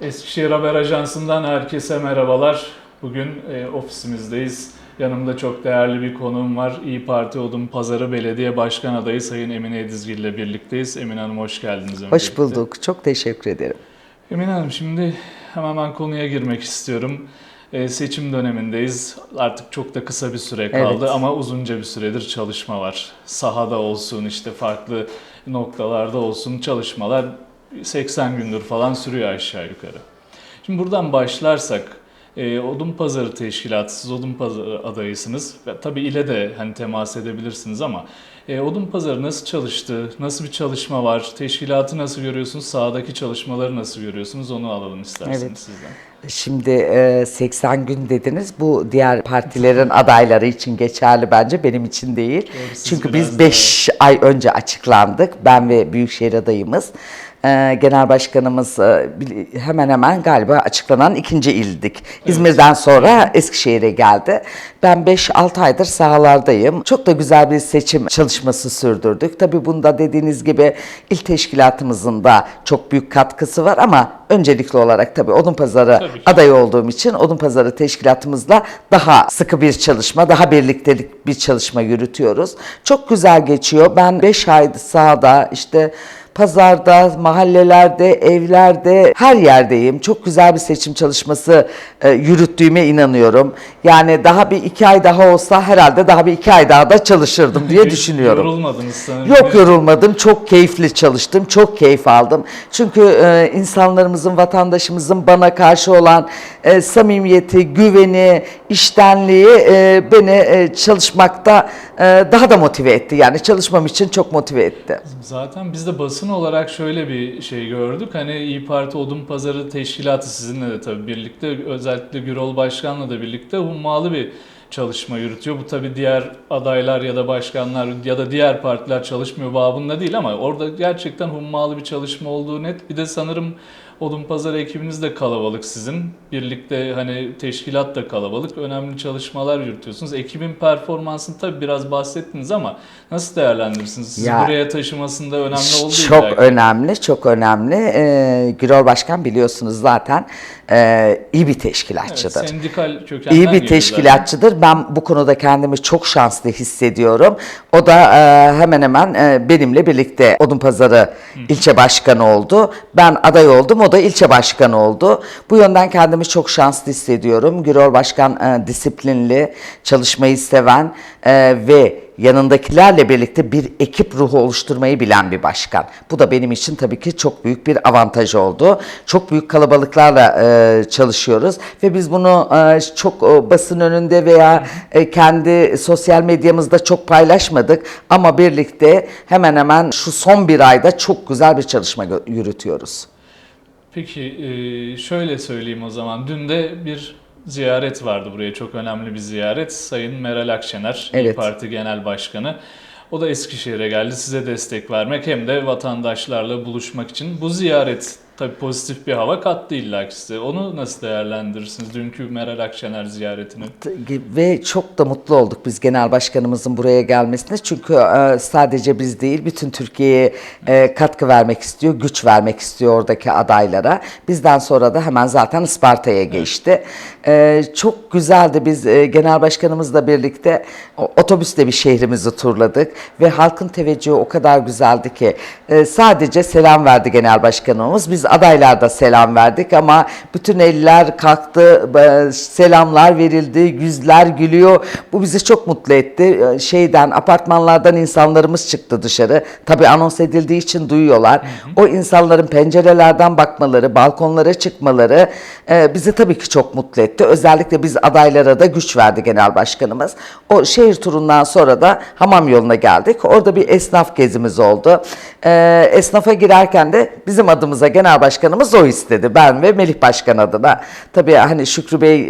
Eskişehir Haber Ajansı'ndan herkese merhabalar. Bugün e, ofisimizdeyiz. Yanımda çok değerli bir konuğum var. İyi Parti Odun Pazarı Belediye Başkan Adayı Sayın Emine Edizgil ile birlikteyiz. Emine Hanım hoş geldiniz. Hoş öncelikle. bulduk. Çok teşekkür ederim. Emine Hanım şimdi hemen ben konuya girmek istiyorum. E, seçim dönemindeyiz. Artık çok da kısa bir süre kaldı Evet. ama uzunca bir süredir çalışma var. Sahada olsun işte farklı noktalarda olsun çalışmalar 80 gündür falan sürüyor aşağı yukarı. Şimdi buradan başlarsak e, Odun Pazarı Teşkilatı, siz Odun Pazarı adayısınız. Ve tabii ile de hani temas edebilirsiniz ama e, Odun Pazarı nasıl çalıştı, nasıl bir çalışma var, teşkilatı nasıl görüyorsunuz, sahadaki çalışmaları nasıl görüyorsunuz onu alalım isterseniz Evet. sizden. Şimdi e, 80 gün dediniz. Bu diğer partilerin adayları için geçerli bence. Benim için değil. Doğru, Çünkü biz 5 ay önce açıklandık. Ben ve Büyükşehir adayımız. E, Genel Başkanımız e, hemen hemen galiba açıklanan ikinci ildik. İzmir'den sonra Eskişehir'e geldi. Ben 5-6 aydır sahalardayım. Çok da güzel bir seçim çalışması sürdürdük. Tabii bunda dediğiniz gibi il teşkilatımızın da çok büyük katkısı var ama öncelikli olarak tabii Odun Pazarı Tabii aday olduğum için Odun Pazarı teşkilatımızla daha sıkı bir çalışma, daha birliktelik bir çalışma yürütüyoruz. Çok güzel geçiyor. Ben 5 ay sahada işte pazarda, mahallelerde, evlerde, her yerdeyim. Çok güzel bir seçim çalışması e, yürüttüğüme inanıyorum. Yani daha bir iki ay daha olsa herhalde daha bir iki ay daha da çalışırdım diye düşünüyorum. Yorulmadınız sanırım. Yok yorulmadım. Çok keyifli çalıştım. Çok keyif aldım. Çünkü e, insanlarımızın, vatandaşımızın bana karşı olan e, samimiyeti, güveni, iştenliği e, beni e, çalışmakta e, daha da motive etti. Yani çalışmam için çok motive etti. Zaten biz de basın olarak şöyle bir şey gördük. Hani İyi Parti Odun Pazarı Teşkilatı sizinle de tabii birlikte özellikle Gürol Başkan'la da birlikte hummalı bir çalışma yürütüyor. Bu tabii diğer adaylar ya da başkanlar ya da diğer partiler çalışmıyor babında değil ama orada gerçekten hummalı bir çalışma olduğu net. Bir de sanırım Odun Pazarı ekibiniz de kalabalık sizin. Birlikte hani teşkilat da kalabalık. Önemli çalışmalar yürütüyorsunuz. Ekibin performansını tabii biraz bahsettiniz ama nasıl değerlendirirsiniz? Sizi Ya, buraya taşımasında önemli oldu Çok illa ki. önemli, çok önemli. Ee, Gürol Başkan biliyorsunuz zaten e, iyi bir Evet, teşkilatçıdır. sendikal kökenden İyi bir teşkilatçıdır. Ben bu konuda kendimi çok şanslı hissediyorum. O da e, hemen hemen e, benimle birlikte Odun Pazarı ilçe başkanı oldu. Ben aday oldum, o da ilçe başkanı oldu. Bu yönden kendimi çok şanslı hissediyorum. Gürol Başkan e, disiplinli, çalışmayı seven e, ve yanındakilerle birlikte bir ekip ruhu oluşturmayı bilen bir başkan. Bu da benim için tabii ki çok büyük bir avantaj oldu. Çok büyük kalabalıklarla e, çalışıyoruz ve biz bunu e, çok e, basın önünde veya e, kendi sosyal medyamızda çok paylaşmadık ama birlikte hemen hemen şu son bir ayda çok güzel bir çalışma yürütüyoruz. Peki e, şöyle söyleyeyim o zaman. Dün de bir ziyaret vardı buraya. Çok önemli bir ziyaret. Sayın Meral Akşener, İYİ Evet. Parti Genel Başkanı. O da Eskişehir'e geldi size destek vermek hem de vatandaşlarla buluşmak için. Bu ziyaret tabii pozitif bir hava kattı illa size. Onu nasıl değerlendirirsiniz dünkü Meral Akşener ziyaretini? Ve çok da mutlu olduk biz genel başkanımızın buraya gelmesine. Çünkü e, sadece biz değil bütün Türkiye'ye e, katkı vermek istiyor, güç vermek istiyor oradaki adaylara. Bizden sonra da hemen zaten Isparta'ya geçti. E, Çok güzeldi biz e, genel başkanımızla birlikte otobüsle bir şehrimizi turladık. Ve halkın teveccühü o kadar güzeldi ki sadece selam verdi genel başkanımız. Biz adaylar da selam verdik ama bütün eller kalktı, e, selamlar verildi, yüzler gülüyor. Bu bizi çok mutlu etti. E, Şeyden, apartmanlardan insanlarımız çıktı dışarı. Tabii anons edildiği için duyuyorlar. O insanların pencerelerden bakmaları, balkonlara çıkmaları e, bizi tabii ki çok mutlu etti. Özellikle biz adaylara da güç verdi genel başkanımız. O şehir turundan sonra da hamam yoluna geldik. Orada bir esnaf gezimiz oldu. E, esnafa girerken de bizim adımıza genel başkanımız o istedi. Ben ve Melih Başkan adına. Tabii hani Şükrü Bey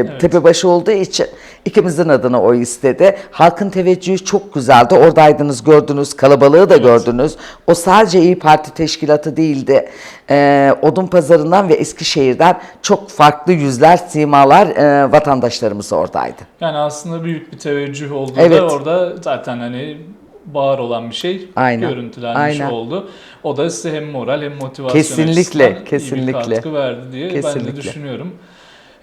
e, tepebaşı olduğu için ikimizin adına o istedi. Halkın teveccühü çok güzeldi. Oradaydınız, gördünüz, kalabalığı da gördünüz. O sadece İyi Parti teşkilatı değildi. E, Odun Pazarı'ndan ve Eskişehir'den çok farklı yüzler, simalar e, vatandaşlarımız oradaydı. Yani aslında büyük bir teveccüh olduğu Evet. da orada zaten hani bağır olan bir şey Aynen, görüntülenmiş aynen. oldu. O da size hem moral hem motivasyon Kesinlikle, açısından iyi bir kesinlikle. katkı verdi diye ben de Kesinlikle. düşünüyorum.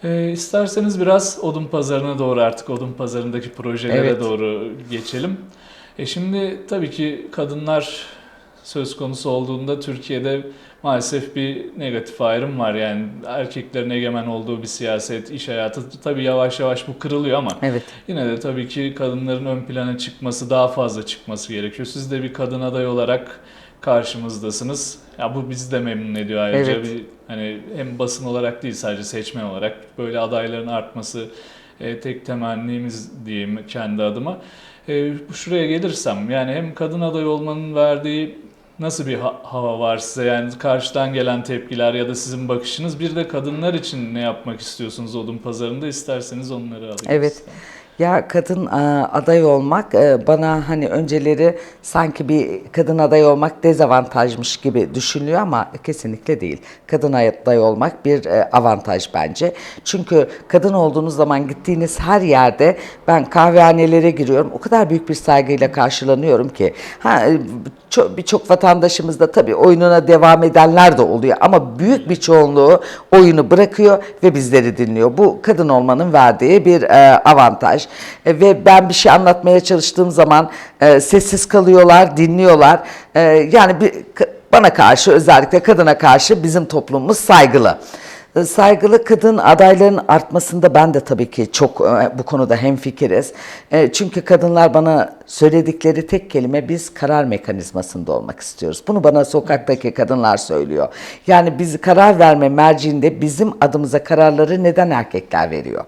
Ee, isterseniz biraz odun pazarına doğru artık odun pazarındaki projelere Evet. doğru geçelim. E şimdi tabii ki kadınlar söz konusu olduğunda Türkiye'de maalesef bir negatif ayrım var. Yani erkeklerin egemen olduğu bir siyaset, iş hayatı tabii yavaş yavaş bu kırılıyor ama Evet. yine de tabii ki kadınların ön plana çıkması, daha fazla çıkması gerekiyor. Siz de bir kadın aday olarak karşımızdasınız. Ya bu bizi de memnun ediyor ayrıca. Evet. Bir, hani hem basın olarak değil sadece seçmen olarak böyle adayların artması e, tek temennimiz diyeyim kendi adıma. E, şuraya gelirsem yani hem kadın aday olmanın verdiği nasıl bir ha- hava var size yani karşıdan gelen tepkiler ya da sizin bakışınız bir de kadınlar için ne yapmak istiyorsunuz odun pazarında isterseniz onları alayım. Evet. Ya kadın e, aday olmak e, bana hani önceleri sanki bir kadın aday olmak dezavantajmış gibi düşünülüyor ama kesinlikle değil. Kadın aday olmak bir e, avantaj bence. Çünkü kadın olduğunuz zaman gittiğiniz her yerde ben kahvehanelere giriyorum. O kadar büyük bir saygıyla karşılanıyorum ki. Ha çok- birçok vatandaşımız da tabii oyununa devam edenler de oluyor ama büyük bir çoğunluğu oyunu bırakıyor ve bizleri dinliyor. Bu kadın olmanın verdiği bir e, avantaj E, ve ben bir şey anlatmaya çalıştığım zaman e, sessiz kalıyorlar, dinliyorlar. E, yani bir, bana karşı özellikle kadına karşı bizim toplumumuz saygılı. E, Saygılı kadın adayların artmasında ben de tabii ki çok e, bu konuda hemfikiriz. E, Çünkü kadınlar bana söyledikleri tek kelime biz karar mekanizmasında olmak istiyoruz. Bunu bana sokaktaki kadınlar söylüyor. Yani biz karar verme merciinde bizim adımıza kararları neden erkekler veriyor?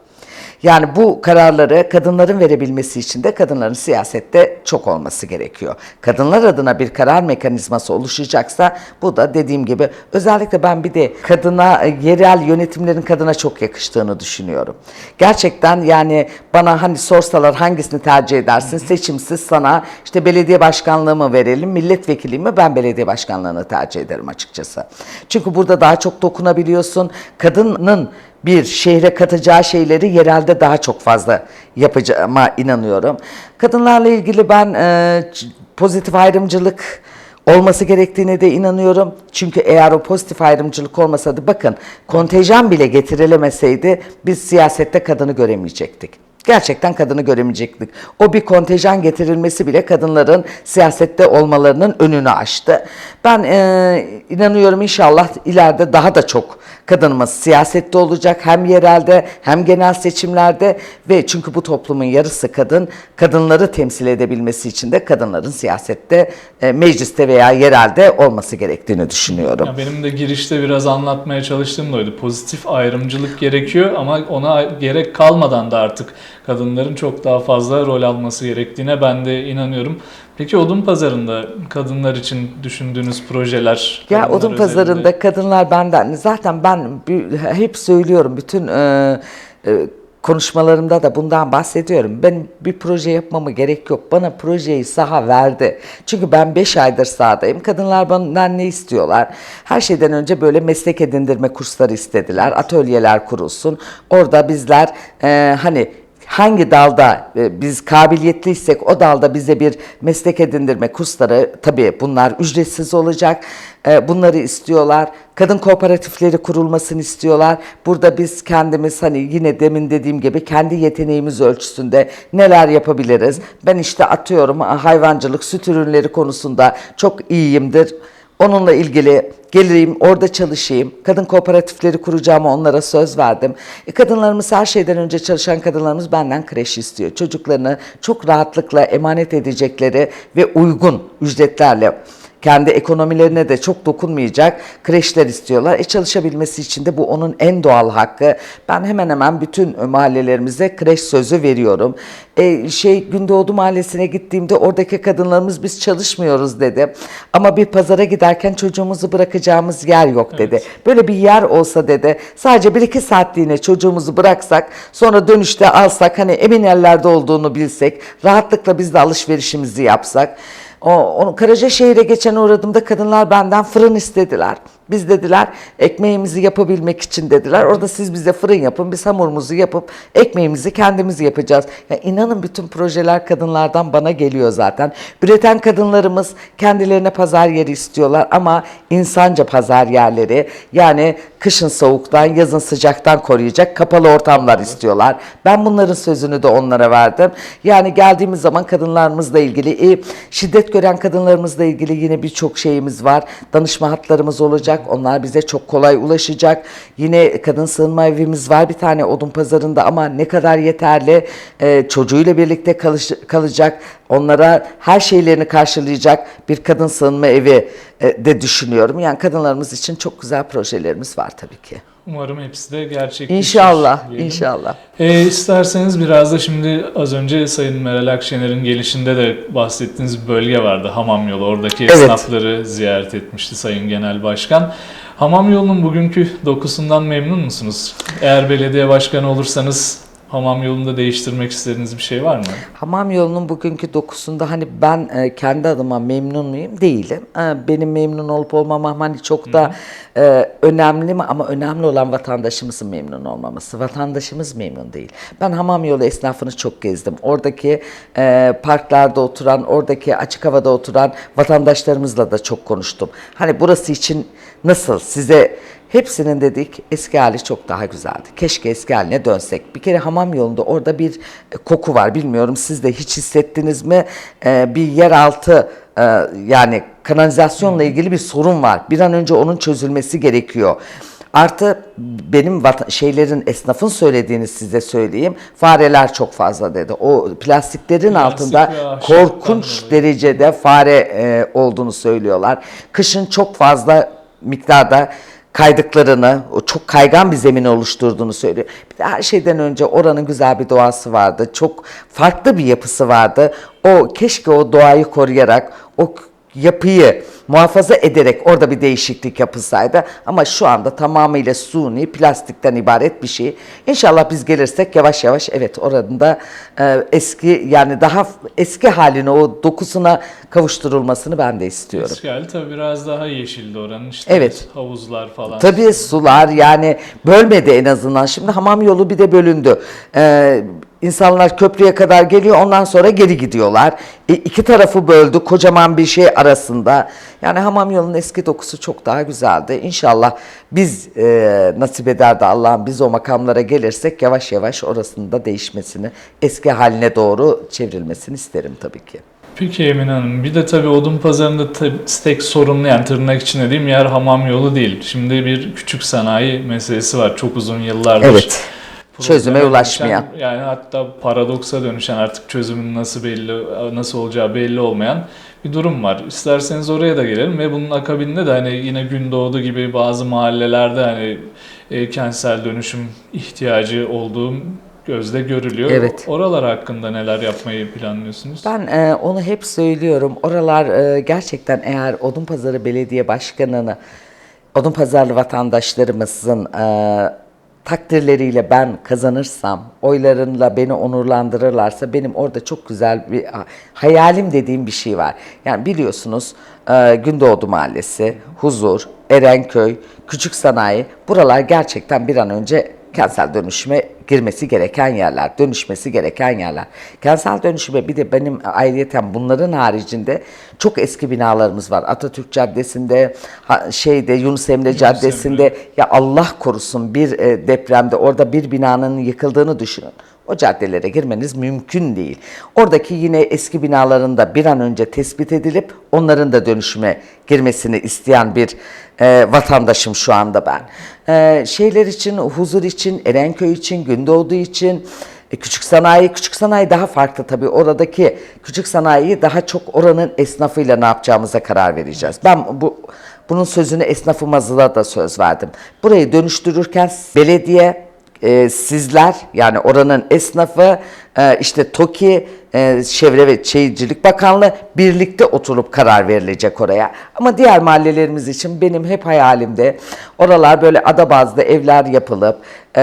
Yani bu kararları kadınların verebilmesi için de kadınların siyasette çok olması gerekiyor. Kadınlar adına bir karar mekanizması oluşacaksa bu da dediğim gibi özellikle ben bir de kadına e, yerel yönetimlerin kadına çok yakıştığını düşünüyorum. Gerçekten yani bana hani sorsalar hangisini tercih edersin seçimsiz sana işte belediye başkanlığı mı verelim milletvekili mi ben belediye başkanlığını tercih ederim açıkçası. Çünkü burada daha çok dokunabiliyorsun. Kadının bir şehre katacağı şeyleri yerelde daha çok fazla yapacağıma inanıyorum. Kadınlarla ilgili ben e, pozitif ayrımcılık olması gerektiğine de inanıyorum. Çünkü eğer o pozitif ayrımcılık olmasaydı bakın kontenjan bile getirilemeseydi biz siyasette kadını göremeyecektik. Gerçekten kadını göremeyecektik. O bir kontenjan getirilmesi bile kadınların siyasette olmalarının önünü açtı. Ben e, inanıyorum inşallah ileride daha da çok kadınımız siyasette olacak hem yerelde hem genel seçimlerde ve çünkü bu toplumun yarısı kadın kadınları temsil edebilmesi için de kadınların siyasette e, mecliste veya yerelde olması gerektiğini düşünüyorum. Ya benim de girişte biraz anlatmaya çalıştığım da oydu. Pozitif ayrımcılık gerekiyor ama ona gerek kalmadan da artık kadınların çok daha fazla rol alması gerektiğine ben de inanıyorum. Peki odun pazarında kadınlar için düşündüğünüz projeler? Ya odun pazarında üzerinde- kadınlar benden zaten ben hep söylüyorum bütün e, e, konuşmalarımda da bundan bahsediyorum. Ben bir proje yapmama gerek yok. Bana projeyi saha verdi. Çünkü ben 5 aydır sahadayım. Kadınlar benden ne istiyorlar? Her şeyden önce böyle meslek edindirme kursları istediler. Atölyeler kurulsun. Orada bizler e, hani hangi dalda e, biz kabiliyetliysek o dalda bize bir meslek edindirme kursları tabii bunlar ücretsiz olacak. E, Bunları istiyorlar. Kadın kooperatifleri kurulmasını istiyorlar. Burada biz kendimiz hani yine demin dediğim gibi kendi yeteneğimiz ölçüsünde neler yapabiliriz? Ben işte atıyorum hayvancılık, süt ürünleri konusunda çok iyiyimdir. Onunla ilgili geleyim, orada çalışayım. Kadın kooperatifleri kuracağıma onlara söz verdim. E, kadınlarımız her şeyden önce çalışan kadınlarımız benden kreş istiyor. Çocuklarını çok rahatlıkla emanet edecekleri ve uygun ücretlerle kendi ekonomilerine de çok dokunmayacak kreşler istiyorlar. E çalışabilmesi için de bu onun en doğal hakkı. Ben hemen hemen bütün mahallelerimize kreş sözü veriyorum. E, şey Gündoğdu Mahallesi'ne gittiğimde oradaki kadınlarımız biz çalışmıyoruz dedi. Ama bir pazara giderken çocuğumuzu bırakacağımız yer yok dedi. Böyle bir yer olsa dedi. Sadece bir iki saatliğine çocuğumuzu bıraksak sonra dönüşte alsak hani emin ellerde olduğunu bilsek rahatlıkla biz de alışverişimizi yapsak. O, onu Karacaşehir'e geçen uğradığımda kadınlar benden fırın istediler. Biz dediler ekmeğimizi yapabilmek için dediler. Orada siz bize fırın yapın, biz hamurumuzu yapıp ekmeğimizi kendimiz yapacağız. Ya inanın bütün projeler kadınlardan bana geliyor zaten. Üreten kadınlarımız kendilerine pazar yeri istiyorlar ama insanca pazar yerleri yani kışın soğuktan, yazın sıcaktan koruyacak kapalı ortamlar istiyorlar. Ben bunların sözünü de onlara verdim. Yani geldiğimiz zaman kadınlarımızla ilgili, şiddet gören kadınlarımızla ilgili yine birçok şeyimiz var. Danışma hatlarımız olacak. Onlar bize çok kolay ulaşacak. Yine kadın sığınma evimiz var bir tane odun pazarında ama ne kadar yeterli e, çocuğuyla birlikte kalış- kalacak. Onlara her şeylerini karşılayacak bir kadın sığınma evi e, de düşünüyorum. Yani kadınlarımız için çok güzel projelerimiz var tabii ki. Umarım hepsi de gerçekleşir. İnşallah, diyelim. inşallah. E, isterseniz biraz da şimdi az önce Sayın Meral Akşener'in gelişinde de bahsettiğiniz bir bölge vardı. Hamam yolu. Oradaki Evet. esnafları ziyaret etmişti Sayın Genel Başkan. Hamam yolunun bugünkü dokusundan memnun musunuz? Eğer belediye başkanı olursanız hamam yolunda değiştirmek istediğiniz bir şey var mı? Hamam yolunun bugünkü dokusunda hani ben e, kendi adıma memnun muyum? Değilim. E, benim memnun olup olmamam hani çok da e, önemli mi? Ama önemli olan vatandaşımızın memnun olmaması. Vatandaşımız memnun değil. Ben hamam yolu esnafını çok gezdim. Oradaki e, parklarda oturan, oradaki açık havada oturan vatandaşlarımızla da çok konuştum. Hani burası için nasıl size Hepsinin dedik eski hali çok daha güzeldi. Keşke eski haline dönsek. Bir kere hamam yolunda orada bir e, koku var. Bilmiyorum siz de hiç hissettiniz mi? Ee, bir yeraltı e, yani kanalizasyonla ilgili bir sorun var. Bir an önce onun çözülmesi gerekiyor. Artı benim şeylerin esnafın söylediğini size söyleyeyim. Fareler çok fazla dedi. O plastiklerin Plastik altında ahşaptan korkunç derecede fare e, olduğunu söylüyorlar. Kışın çok fazla miktarda kaydıklarını, çok kaygan bir zemin oluşturduğunu söylüyor. Bir de her şeyden önce oranın güzel bir doğası vardı. Çok farklı bir yapısı vardı. O keşke o doğayı koruyarak o yapıyı muhafaza ederek orada bir değişiklik yapılsaydı ama şu anda tamamıyla suni plastikten ibaret bir şey. İnşallah biz gelirsek yavaş yavaş evet oranın da e, eski yani daha eski haline o dokusuna kavuşturulmasını ben de istiyorum. Eski hali tabii biraz daha yeşildi oranın. İşte Evet. havuzlar falan. Tabii sular yani bölmedi en azından. Şimdi hamam yolu bir de bölündü. Ee, insanlar köprüye kadar geliyor ondan sonra geri gidiyorlar. E, iki tarafı böldü kocaman bir şey arasında. Yani hamam yolunun eski dokusu çok daha güzeldi. İnşallah biz e, nasip eder de Allah'ım biz o makamlara gelirsek yavaş yavaş orasının da değişmesini, eski haline doğru çevrilmesini isterim tabii ki. Peki Emine Hanım, bir de tabii odun pazarında tek sorunlu yani tırnak içinde diyeyim yer hamam yolu değil. Şimdi bir küçük sanayi meselesi var çok uzun yıllardır. Evet. Çözüme ulaşmayan. dönüşen, yani hatta paradoksa dönüşen artık çözümün nasıl belli nasıl olacağı belli olmayan bir durum var. İsterseniz oraya da gelelim ve bunun akabinde de hani yine Gündoğdu gibi bazı mahallelerde hani e, kentsel dönüşüm ihtiyacı olduğu gözde görülüyor. Evet. Oralar hakkında neler yapmayı planlıyorsunuz? Ben e, onu hep söylüyorum. Oralar e, gerçekten eğer Odunpazarı Belediye Başkanı'nı Odunpazarlı vatandaşlarımızın e, takdirleriyle ben kazanırsam, oylarınla beni onurlandırırlarsa benim orada çok güzel bir ha- hayalim dediğim bir şey var. Yani biliyorsunuz e, Gündoğdu Mahallesi, Huzur, Erenköy, Küçük Sanayi buralar gerçekten bir an önce kentsel dönüşüme girmesi gereken yerler, dönüşmesi gereken yerler. Kentsel dönüşüme bir de benim ayrıyeten bunların haricinde çok eski binalarımız var. Atatürk Caddesi'nde, şeyde Yunus Emre Caddesi'nde ya Allah korusun bir e, depremde orada bir binanın yıkıldığını düşünün. O caddelere girmeniz mümkün değil. Oradaki yine eski binaların da bir an önce tespit edilip onların da dönüşüme girmesini isteyen bir e, vatandaşım şu anda ben. E, şeyler için, huzur için, Erenköy için, Gündoğdu için, e, küçük sanayi, küçük sanayi daha farklı tabii. Oradaki küçük sanayiyi daha çok oranın esnafıyla ne yapacağımıza karar vereceğiz. Ben bu bunun sözünü esnafımıza da söz verdim. Burayı dönüştürürken belediye, e, sizler yani oranın esnafı e, işte TOKİ, e, Çevre ve Şehircilik Bakanlığı birlikte oturup karar verilecek oraya. Ama diğer mahallelerimiz için benim hep hayalimde oralar böyle ada bazlı evler yapılıp e,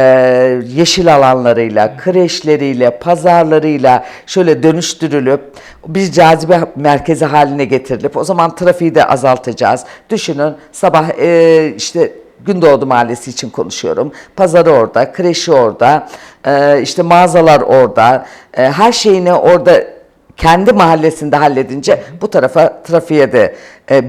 yeşil alanlarıyla, kreşleriyle, pazarlarıyla şöyle dönüştürülüp bir cazibe merkezi haline getirilip o zaman trafiği de azaltacağız. Düşünün sabah e, işte Gündoğdu Mahallesi için konuşuyorum. Pazarı orada, kreşi orada, e, işte mağazalar orada. E, her şeyini orada kendi mahallesinde halledince bu tarafa trafiğe de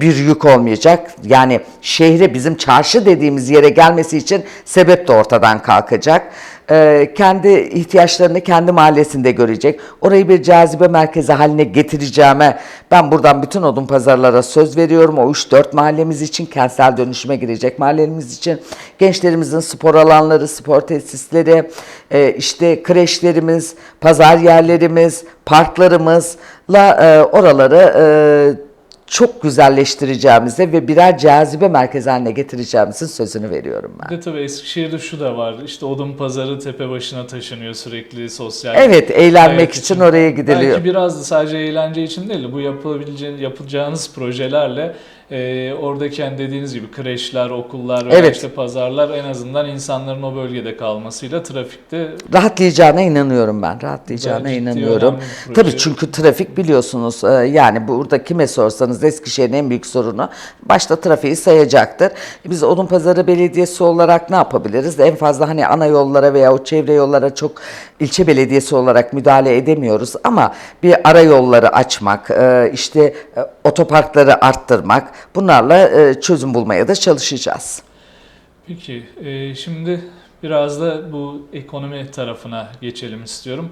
bir yük olmayacak. Yani şehre bizim çarşı dediğimiz yere gelmesi için sebep de ortadan kalkacak. E, kendi ihtiyaçlarını kendi mahallesinde görecek. Orayı bir cazibe merkezi haline getireceğime ben buradan bütün odun pazarlara söz veriyorum. O 3-4 mahallemiz için kentsel dönüşüme girecek mahallemiz için gençlerimizin spor alanları, spor tesisleri, e, işte kreşlerimiz, pazar yerlerimiz, parklarımızla e, oraları e, çok güzelleştireceğimize ve birer cazibe merkezi haline getireceğimizin sözünü veriyorum ben. Bir de tabii Eskişehir'de şu da var. İşte odun pazarı tepe başına taşınıyor sürekli sosyal. Evet, eğlenmek hayat için oraya gidiliyor. Belki biraz da sadece eğlence için değil de bu yapılabileceğiniz, yapacağınız projelerle e, oradaki hani dediğiniz gibi kreşler, okullar Evet. işte pazarlar en azından insanların o bölgede kalmasıyla trafikte Rahatlayacağına inanıyorum ben. Rahatlayacağına ciddi, inanıyorum. Tabii çünkü trafik biliyorsunuz e, yani burada kime sorsanız Eskişehir'in en büyük sorunu başta trafiği sayacaktır. Biz Odunpazarı Belediyesi olarak ne yapabiliriz? En fazla hani ana yollara veya o çevre yollara çok ilçe belediyesi olarak müdahale edemiyoruz ama bir ara yolları açmak, e, işte e, otoparkları arttırmak bunlarla e, çözüm bulmaya da çalışacağız. Peki, e, şimdi biraz da bu ekonomi tarafına geçelim istiyorum.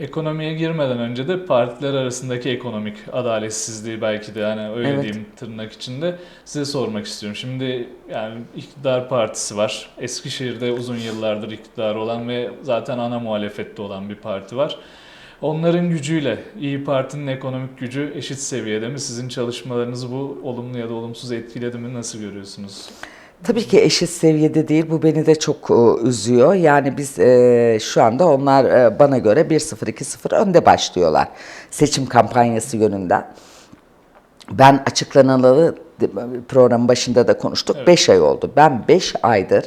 Ekonomiye girmeden önce de partiler arasındaki ekonomik adaletsizliği belki de hani öyle Evet. diyeyim tırnak içinde size sormak istiyorum. Şimdi yani iktidar partisi var. Eskişehir'de uzun yıllardır iktidar olan ve zaten ana muhalefette olan bir parti var. Onların gücüyle İyi Parti'nin ekonomik gücü eşit seviyede mi? Sizin çalışmalarınızı bu olumlu ya da olumsuz etkiledi mi? Nasıl görüyorsunuz? Tabii ki eşit seviyede değil. Bu beni de çok e, üzüyor. Yani biz e, şu anda onlar e, bana göre 1-0-2-0 önde başlıyorlar. Seçim kampanyası yönünden. Ben açıklanalı programın başında da konuştuk. 5 ay oldu. Ben 5 aydır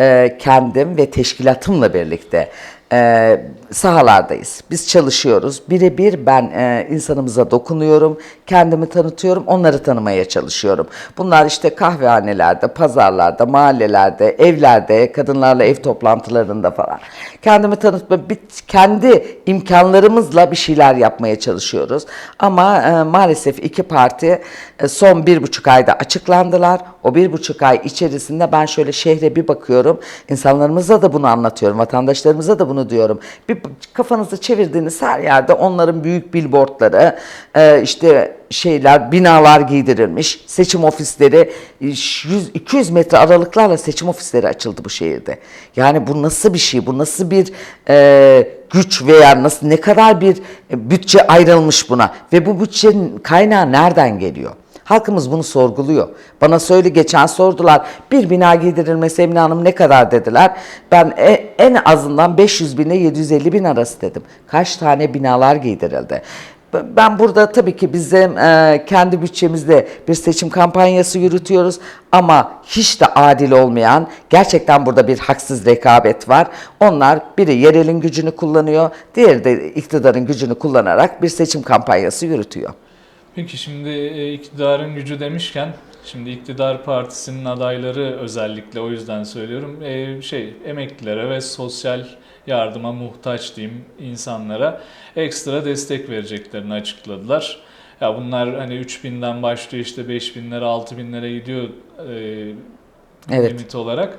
e, kendim ve teşkilatımla birlikte e, sahalardayız. Biz çalışıyoruz. Birebir ben e, insanımıza dokunuyorum. Kendimi tanıtıyorum. Onları tanımaya çalışıyorum. Bunlar işte kahvehanelerde, pazarlarda, mahallelerde, evlerde, kadınlarla ev toplantılarında falan. Kendimi tanıtma, bir- kendi imkanlarımızla bir şeyler yapmaya çalışıyoruz. Ama e, maalesef iki parti e, son bir buçuk ayda açıklandılar. O bir buçuk ay içerisinde ben şöyle şehre bir bakıyorum. İnsanlarımıza da bunu anlatıyorum. Vatandaşlarımıza da bunu diyorum. Bir kafanızı çevirdiğiniz her yerde onların büyük billboardları, e, işte şeyler, binalar giydirilmiş. Seçim ofisleri 100-200 metre aralıklarla seçim ofisleri açıldı bu şehirde. Yani bu nasıl bir şey? Bu nasıl bir e, güç veya nasıl ne kadar bir e, bütçe ayrılmış buna ve bu bütçenin kaynağı nereden geliyor? Halkımız bunu sorguluyor. Bana söyle geçen sordular. Bir bina giydirilmesi Emine Hanım ne kadar dediler. Ben e- en azından 500 bin ile 750 bin arası dedim. Kaç tane binalar giydirildi? Ben burada tabii ki bizim e, kendi bütçemizde bir seçim kampanyası yürütüyoruz ama hiç de adil olmayan gerçekten burada bir haksız rekabet var. Onlar biri yerelin gücünü kullanıyor, diğeri de iktidarın gücünü kullanarak bir seçim kampanyası yürütüyor. Peki şimdi e, iktidarın gücü demişken şimdi iktidar partisinin adayları özellikle o yüzden söylüyorum e, şey emeklilere ve sosyal yardıma muhtaç diyeyim insanlara ekstra destek vereceklerini açıkladılar. Ya bunlar hani 3000'den başlıyor işte 5000'lere 6000'lere gidiyor e, Evet. limit olarak.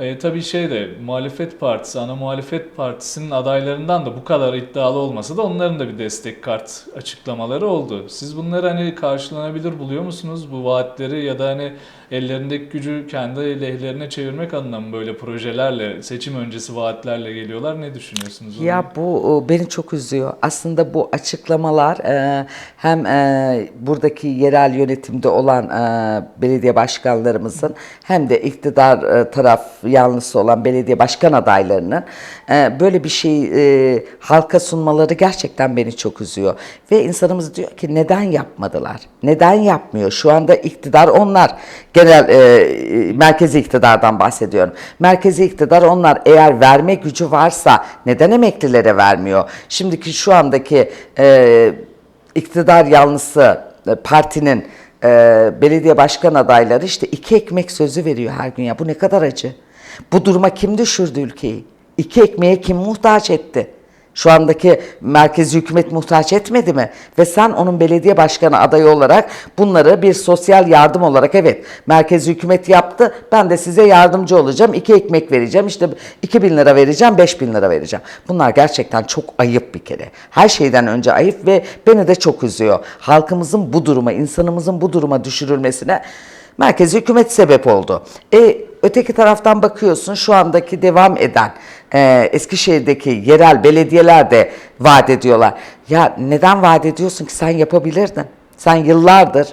E, tabii şey de muhalefet partisi, ana muhalefet partisinin adaylarından da bu kadar iddialı olmasa da onların da bir destek kart açıklamaları oldu. Siz bunları hani karşılanabilir buluyor musunuz bu vaatleri ya da hani ellerindeki gücü kendi lehlerine çevirmek adına mı böyle projelerle, seçim öncesi vaatlerle geliyorlar? Ne düşünüyorsunuz? onun? Ya bu beni çok üzüyor. Aslında bu açıklamalar e, hem e, buradaki yerel yönetimde olan e, belediye başkanlarımızın hem de iktidar taraf yanlısı olan belediye başkan adaylarının e, böyle bir şey e, halka sunmaları gerçekten beni çok üzüyor. Ve insanımız diyor ki neden yapmadılar? Neden yapmıyor? Şu anda iktidar onlar. Genel e, merkezi iktidardan bahsediyorum. Merkezi iktidar onlar eğer verme gücü varsa neden emeklilere vermiyor? Şimdiki şu andaki iktidar yanlısı partinin belediye başkan adayları işte iki ekmek sözü veriyor her gün ya. Bu ne kadar acı. Bu duruma kim düşürdü ülkeyi? İki ekmeğe kim muhtaç etti? Şu andaki merkezi hükümet muhtaç etmedi mi? Ve sen onun belediye başkanı adayı olarak bunları bir sosyal yardım olarak evet merkezi hükümet yaptı. Ben de size yardımcı olacağım. iki ekmek vereceğim. işte 2 bin lira vereceğim, 5 bin lira vereceğim. Bunlar gerçekten çok ayıp bir kere. Her şeyden önce ayıp ve beni de çok üzüyor. Halkımızın bu duruma, insanımızın bu duruma düşürülmesine merkezi hükümet sebep oldu. E, öteki taraftan bakıyorsun şu andaki devam eden e, Eskişehir'deki yerel belediyeler de vaat ediyorlar. Ya neden vaat ediyorsun ki sen yapabilirdin? Sen yıllardır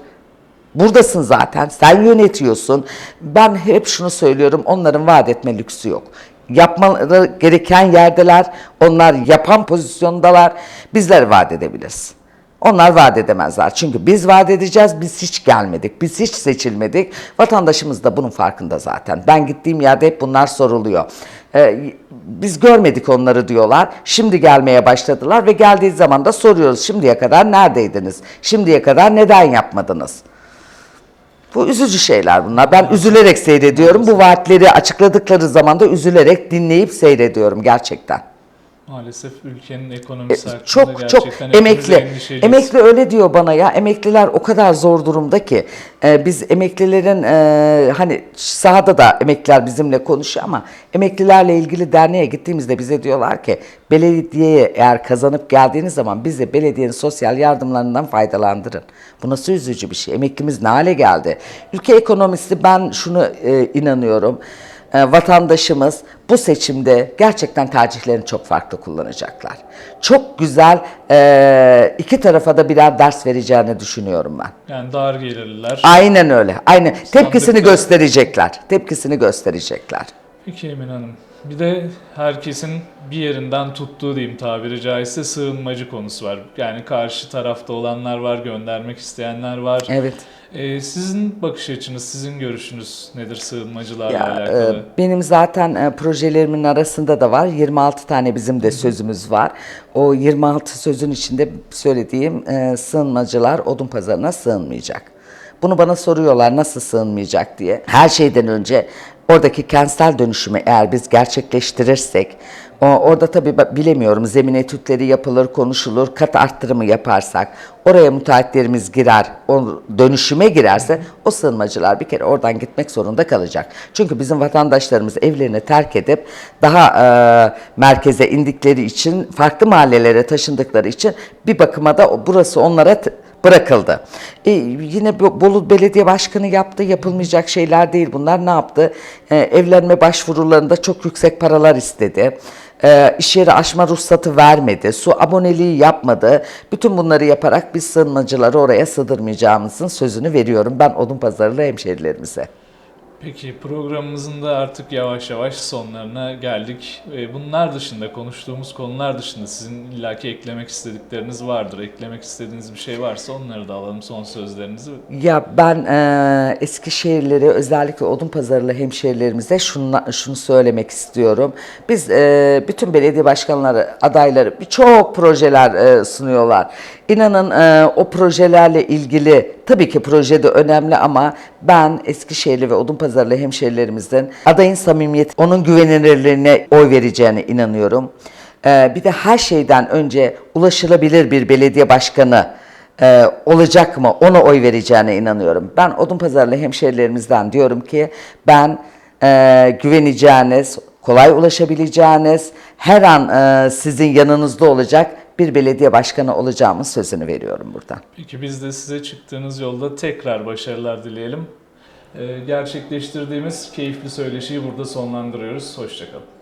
buradasın zaten. Sen yönetiyorsun. Ben hep şunu söylüyorum. Onların vaat etme lüksü yok. Yapmaları gereken yerdeler. Onlar yapan pozisyondalar. Bizler vaat edebiliriz. Onlar vaat edemezler. Çünkü biz vaat edeceğiz, biz hiç gelmedik, biz hiç seçilmedik. Vatandaşımız da bunun farkında zaten. Ben gittiğim yerde hep bunlar soruluyor. Ee, biz görmedik onları diyorlar. Şimdi gelmeye başladılar ve geldiği zaman da soruyoruz. Şimdiye kadar neredeydiniz? Şimdiye kadar neden yapmadınız? Bu üzücü şeyler bunlar. Ben üzülerek seyrediyorum. Bu vaatleri açıkladıkları zaman da üzülerek dinleyip seyrediyorum gerçekten. Maalesef ülkenin ekonomisi hakkında E, çok gerçekten çok emekli. Emekli öyle diyor bana ya. Emekliler o kadar zor durumda ki e, biz emeklilerin e, hani sahada da emekliler bizimle konuşuyor ama emeklilerle ilgili derneğe gittiğimizde bize diyorlar ki belediyeye eğer kazanıp geldiğiniz zaman bizi belediyenin sosyal yardımlarından faydalandırın. Bu nasıl üzücü bir şey. Emeklimiz ne hale geldi? Ülke ekonomisi ben şunu e, inanıyorum e, vatandaşımız bu seçimde gerçekten tercihlerini çok farklı kullanacaklar. Çok güzel e, iki tarafa da birer ders vereceğini düşünüyorum ben. Yani dar gelirliler. Aynen öyle. Aynen. Tepkisini Sandıkta- gösterecekler. Tepkisini gösterecekler. Peki Emin Hanım. Bir de herkesin bir yerinden tuttuğu diyeyim tabiri caizse sığınmacı konusu var. Yani karşı tarafta olanlar var, göndermek isteyenler var. Evet. Ee, sizin bakış açınız, sizin görüşünüz nedir sığınmacılarla Ya, alakalı? e, benim zaten e, projelerimin arasında da var. 26 tane bizim de sözümüz var. O 26 sözün içinde söylediğim e, sığınmacılar odun pazarına sığınmayacak. Bunu bana soruyorlar nasıl sığınmayacak diye. Her şeyden önce oradaki kentsel dönüşümü eğer biz gerçekleştirirsek orada tabii bilemiyorum zemin etütleri yapılır, konuşulur, kat arttırımı yaparsak oraya müteahhitlerimiz girer, o dönüşüme girerse o sığınmacılar bir kere oradan gitmek zorunda kalacak. Çünkü bizim vatandaşlarımız evlerini terk edip daha e, merkeze indikleri için, farklı mahallelere taşındıkları için bir bakıma da burası onlara bırakıldı. E, yine Bolu Belediye Başkanı yaptı, yapılmayacak şeyler değil bunlar. Ne yaptı? E, evlenme başvurularında çok yüksek paralar istedi. E, iş yeri açma ruhsatı vermedi, su aboneliği yapmadı. Bütün bunları yaparak biz sığınmacıları oraya sığdırmayacağımızın sözünü veriyorum ben odun pazarlı hemşerilerimize. Peki programımızın da artık yavaş yavaş sonlarına geldik. Ee, Bunlar dışında, konuştuğumuz konular dışında sizin illaki eklemek istedikleriniz vardır. Eklemek istediğiniz bir şey varsa onları da alalım son sözlerinizi. Ya ben e, Eskişehirleri özellikle odun pazarlı hemşehrilerimize şunu, şunu söylemek istiyorum. Biz e, bütün belediye başkanları, adayları birçok projeler e, sunuyorlar. İnanın e, o projelerle ilgili tabii ki proje de önemli ama ben Eskişehirli ve odun pazarlı hemşehrilerimizin adayın samimiyeti, onun güvenilirliğine oy vereceğine inanıyorum. E, bir de her şeyden önce ulaşılabilir bir belediye başkanı e, olacak mı ona oy vereceğine inanıyorum. Ben Odunpazarlı hemşerilerimizden diyorum ki ben e, güveneceğiniz, kolay ulaşabileceğiniz, her an e, sizin yanınızda olacak bir belediye başkanı olacağımın sözünü veriyorum buradan. Peki biz de size çıktığınız yolda tekrar başarılar dileyelim. Ee, Gerçekleştirdiğimiz keyifli söyleşiyi burada sonlandırıyoruz. Hoşçakalın.